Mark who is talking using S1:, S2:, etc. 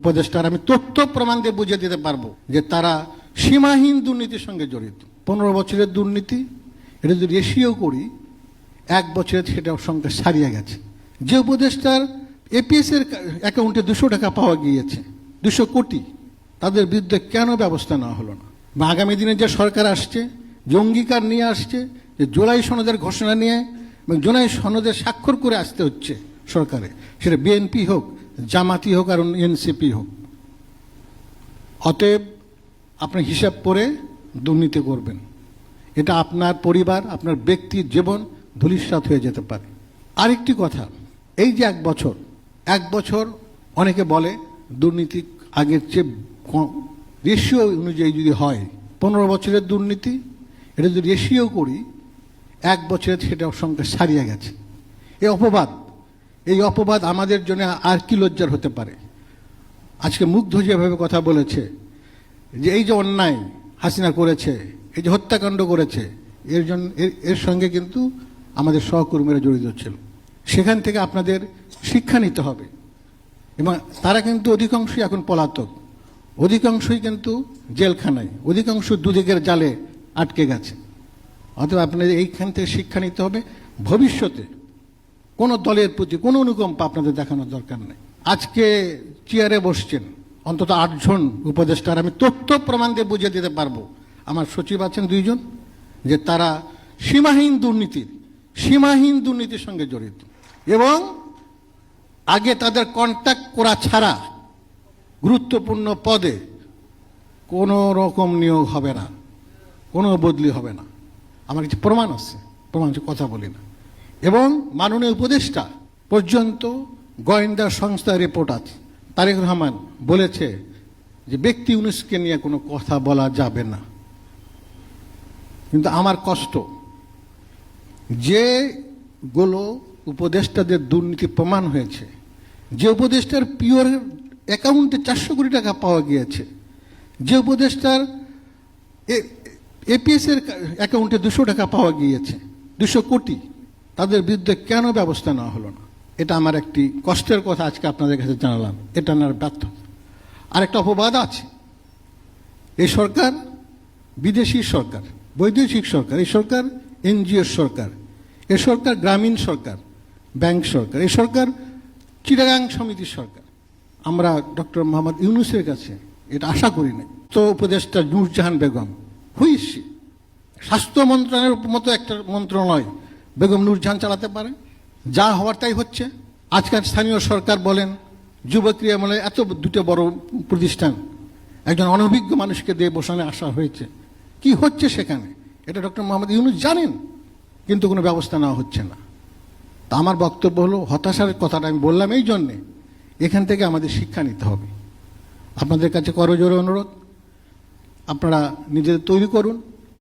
S1: উপদেষ্টার আমি তথ্য প্রমাণ দিয়ে বুঝিয়ে দিতে পারব যে তারা সীমাহীন দুর্নীতির সঙ্গে জড়িত। পনেরো বছরের দুর্নীতি, এটা যদি রেশিও করি, এক বছরের সেটা সংখ্যা ছাড়িয়ে গেছে। যে উপদেষ্টার এপিএস এর অ্যাকাউন্টে দুশো টাকা পাওয়া গিয়েছে, দুশো কোটি, তাদের বিরুদ্ধে কেন ব্যবস্থা নেওয়া হলো না? বা আগামী দিনে যে সরকার আসছে, যে অঙ্গীকার নিয়ে আসছে, যে জুলাই সনদের ঘোষণা নিয়ে এবং জুলাই সনদের স্বাক্ষর করে আসতে হচ্ছে সরকারে, সেটা বিএনপি হোক জামাতি হোক আর এনসিপি হোক, অতএব আপনি হিসাব করে দুর্নীতি করবেন। এটা আপনার পরিবার, আপনার ব্যক্তির জীবন ধূলিসাৎ হয়ে যেতে পারে। আরেকটি কথা, এই যে এক বছর এক বছর অনেকে বলে দুর্নীতি আগের চেয়ে রেশিও অনুযায়ী যদি হয়, পনেরো বছরের দুর্নীতি, এটা যদি রেশিও করি, এক বছরে সেটা সংখ্যা ছাড়িয়ে গেছে। এ অপবাদ। এই অপবাদ আমাদের জন্য আর কি লজ্জার হতে পারে? আজকে মুগ্ধ যেভাবে কথা বলেছে, যে এই যে অন্যায় হাসিনা করেছে, এই যে হত্যাকাণ্ড করেছে, এর জন্য এর- সঙ্গে কিন্তু আমাদের সহকর্মীরা জড়িত ছিল। সেখান থেকে আপনাদের শিক্ষা নিতে হবে। এবং তারা কিন্তু অধিকাংশই এখন পলাতক। অধিকাংশই কিন্তু জেলখানায়, অধিকাংশ দুদিকের জালে আটকে গেছে। অথবা আপনাদের এইখান থেকে শিক্ষা নিতে হবে ভবিষ্যতে। কোনো দলের প্রতি কোনো অনুকম্পা আপনাদের দেখানোর দরকার নেই। আজকে চেয়ারে বসছেন, অন্তত আটজন উপদেষ্টার আমি তথ্য প্রমাণ দিয়ে বুঝিয়ে দিতে পারব। আমার সচিব আছেন দুইজন, যে তারা সীমাহীন দুর্নীতির সীমাহীন দুর্নীতির সঙ্গে জড়িত। এবং আগে তাদের কন্ট্যাক্ট করা ছাড়া গুরুত্বপূর্ণ পদে কোনো রকম নিয়োগ হবে না, কোনো বদলি হবে না। আমার কিছু প্রমাণ আছে, প্রমাণ কথা বলি না। এবং মাননীয় উপদেষ্টা পর্যন্ত গোয়েন্দা সংস্থার রিপোর্ট আছে তারেক রহমান বলেছে যে ব্যক্তি উনিশকে নিয়ে কোনো কথা বলা যাবে না। কিন্তু আমার কষ্ট যেগুলো উপদেষ্টাদের দুর্নীতি প্রমাণ হয়েছে, যে উপদেষ্টার পিওর অ্যাকাউন্টে চারশো কোটি টাকা পাওয়া গিয়েছে, যে উপদেষ্টার এপিএস এর অ্যাকাউন্টে দুশো টাকা পাওয়া গিয়েছে, দুশো কোটি। তাদের বিরুদ্ধে কেন ব্যবস্থা নেওয়া হলো না? এটা আমার একটি কষ্টের কথা আজকে আপনাদের কাছে জানালাম। এটা আমার ব্যর্থ। আরেকটা অপবাদ আছে। এই সরকার বিদেশি সরকার, বৈদেশিক সরকার, এই সরকার এনজিও সরকার, এ সরকার গ্রামীণ সরকার, ব্যাংক সরকার এই সরকার চিটাগাং সমিতির সরকার। আমরা ডক্টর মোহাম্মদ ইউনুসের কাছে এটা আশা করি না তো উপদেষ্টা নূরজাহান বেগম, হুইসি স্বাস্থ্য মন্ত্রণালয়ের মতো একটা মন্ত্রণালয় বেগম নূরজাহান চালাতে পারে যা হওয়ার তাই হচ্ছে। আজকাল স্থানীয় সরকার বলেন যুব ক্রিয়ামলে এত দুটো বড় প্রতিষ্ঠান, একজন অনভিজ্ঞ মানুষকে দিয়ে বসানো আসা হয়েছে। কি হচ্ছে সেখানে? এটা ডক্টর মোহাম্মদ ইউনুস জানেন, কিন্তু কোনো ব্যবস্থা নেওয়া হচ্ছে না। তা আমার বক্তব্য হলো, হতাশার কথাটা আমি বললাম এই জন্যে, এখান থেকে আমাদের শিক্ষা নিতে হবে। আপনাদের কাছে করজোরে অনুরোধ, আপনারা নিজেদের তৈরি করুন।